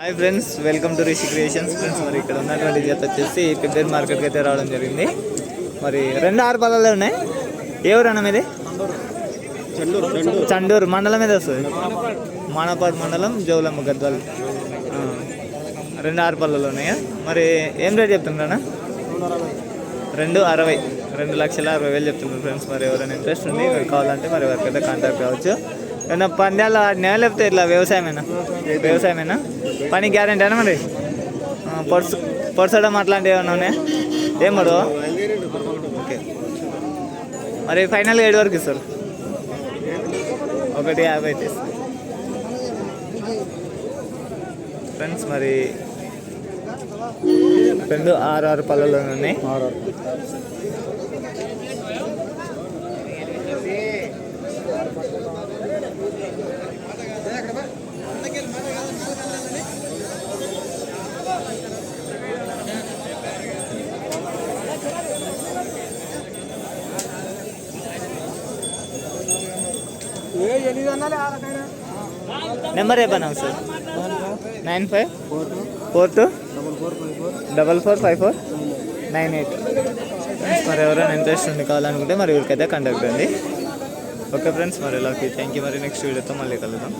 Hi friends welcome to Rishi creations. Friends మరి ఇక్కడ ఉన్నటువంటి జత వచ్చేసి ఫిబ్రవరి మార్కెట్కి అయితే రావడం జరిగింది. మరి రెండు ఆరు పదాలే ఉన్నాయి. ఏ ఊరు అన్న మీది? చండూరు మండలం మీద వస్తుంది. మానపాడు మండలం జోలమ్మ గద్వాల్. రెండు ఆరు పళ్ళలో ఉన్నాయా? మరి ఏం రేట్ చెప్తున్నారా రెండు అరవై. రెండు లక్షల అరవై వేలు చెప్తున్నారు ఫ్రెండ్స్. మరి ఎవరైనా ఇంట్రెస్ట్ ఉంది మరి కావాలంటే మరి ఎవరికైతే కాంటాక్ట్ కావచ్చు. ఏమన్నా పందాలు ఆడినా లేకపోతే ఇట్లా వ్యవసాయమేనా? వ్యవసాయమేనా? పని గ్యారెంటీ అయినా మరి? పొడుసు పొడసడం అట్లాంటివి ఏమైనా ఉన్నాయా? ఏం మడు ఓకే మరి ఫైనల్గా ఏడు వరకు ఇస్తారు. ఒకటి యాభై అయితే ఫ్రెండ్స్ మరి రెండు ఆరు ఆరు పళ్ళలో ఉన్నాయి. నెంబర్ చెప్పాను sir nine five? Four two? Double four five four? Nine eight. మరి ఎవరైనా ఇంట్రెస్ట్ ఉంది కావాలనుకుంటే మరి వీరికైతే కండక్ట్ అండి ఓకే ఫ్రెండ్స్ మరి ఓకే థ్యాంక్ యూ మరి నెక్స్ట్ వీడియోతో మళ్ళీ కలుద్దాం.